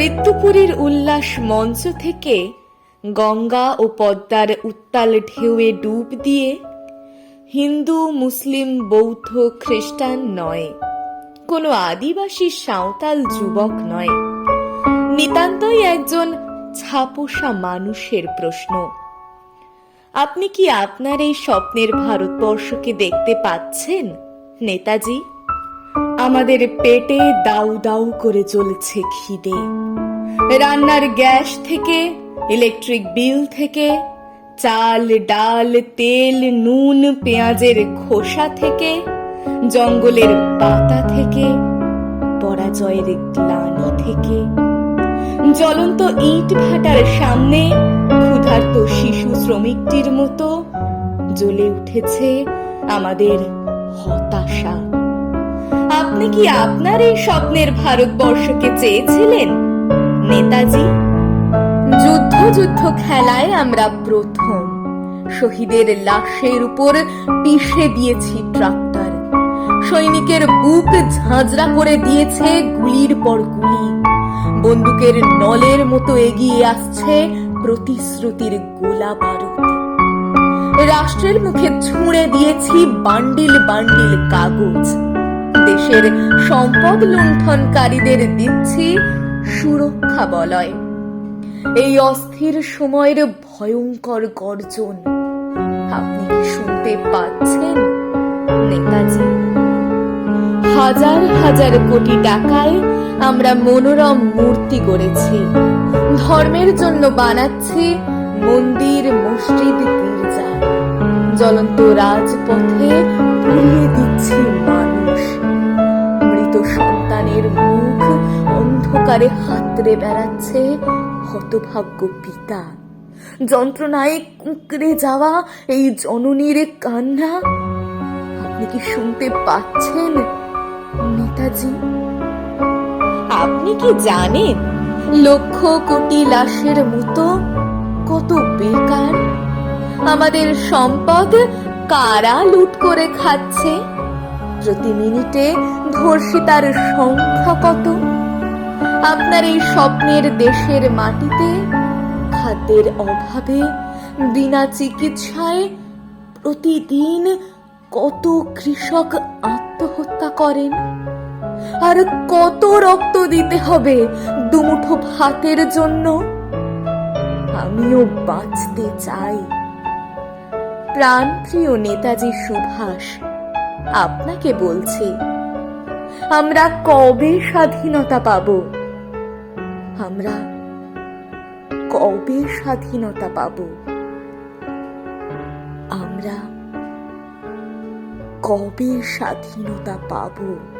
দুর্গাপুরের উল্লাস মঞ্চ থেকে গঙ্গা ও পদ্মার উত্তাল ঢেউয়ে ডুব দিয়ে হিন্দু, মুসলিম, বৌদ্ধ, খ্রিস্টান নয়। কোনো আদিবাসী সাঁওতাল যুবক নয়। নিতান্তই একজন ছাপোষা মানুষের প্রশ্ন। আপনি কি আপনার এই স্বপ্নের ভারতবর্ষকে দেখতে পাচ্ছেন, নেতাজি? আমাদের পেটে দাউ দাউ করে চলছে খিদে। রান্নার গ্যাস থেকে ইলেকট্রিক বিল থেকে, চাল, ডাল, তেল, নুন, পেঁয়াজের খোসা থেকে, জঙ্গলের পাতা থেকে, পরাজয়ের গ্লানি থেকে, জ্বলন্ত ইট ভাটার সামনে ক্ষুধার্ত শিশু শ্রমিকটির মতো জ্বলে উঠেছে আমাদের হতাশা। আপনি কি আপনার এই স্বপ্নের ভারতবর্ষকে চেয়েছিলেন? নেতাজি যুদ্ধ যুদ্ধ খেলায় আমরা প্রথম। শহীদের লাশের উপর পিষে দিয়েছি ট্রাক্টর। সৈনিকের বুক ঝাঁঝরা করে দিয়েছে গুলির পর গুলি। বন্দুকের নলের মতো এগিয়ে আসছে প্রতিশ্রুতির গোলা বারুদ। রাষ্ট্রের মুখে ছুঁড়ে দিয়েছি বান্ডিল বান্ডিল কাগজ। দেশের সম্পদ লুণ্ঠনকারীদের দিচ্ছি সুরক্ষা বলয়। এই অস্থির সময়ের ভয়ঙ্কর গর্জন, আপনি কি শুনতে পাচ্ছেন, নেতাজি? হাজার হাজার কোটি টাকায় আমরা মনোরম মূর্তি গড়েছি। ধর্মের জন্য বানাচ্ছি মন্দির, মসজিদ, গির্জা। জ্বলন্ত রাজপথে অন্ধকারে হাতড়ে বেড়াচ্ছে হতভাগ্য পিতা। যন্ত্রণায় কুঁকড়ে যাওয়া এই জননীর কান্না। আপনি কি শুনতে পাচ্ছেন, নেতাজি? আপনি কি জানেন, লক্ষ কোটি লাশের মতো কত বেকার? আমাদের সম্পদ কারা লুট করে খাচ্ছে? প্রতি মিনিটে ধর্ষিতার সংখ্যা কত? আপনার এই স্বপ্নের দেশের মাটিতে, খাদ্যের অভাবে, বিনা চিকিৎসায় প্রতিদিন কত কৃষক আত্মহত্যা করেন? আর কত রক্ত দিতে হবে দুমুঠো ভাতের জন্য? আমিও বাঁচতে চাই। প্রাণপ্রিয় নেতাজি সুভাষ, আপনাকে বলছি, আমরা কবে স্বাধীনতা পাব? আমরা কবে স্বাধীনতা পাব? আমরা কবে স্বাধীনতা পাবো?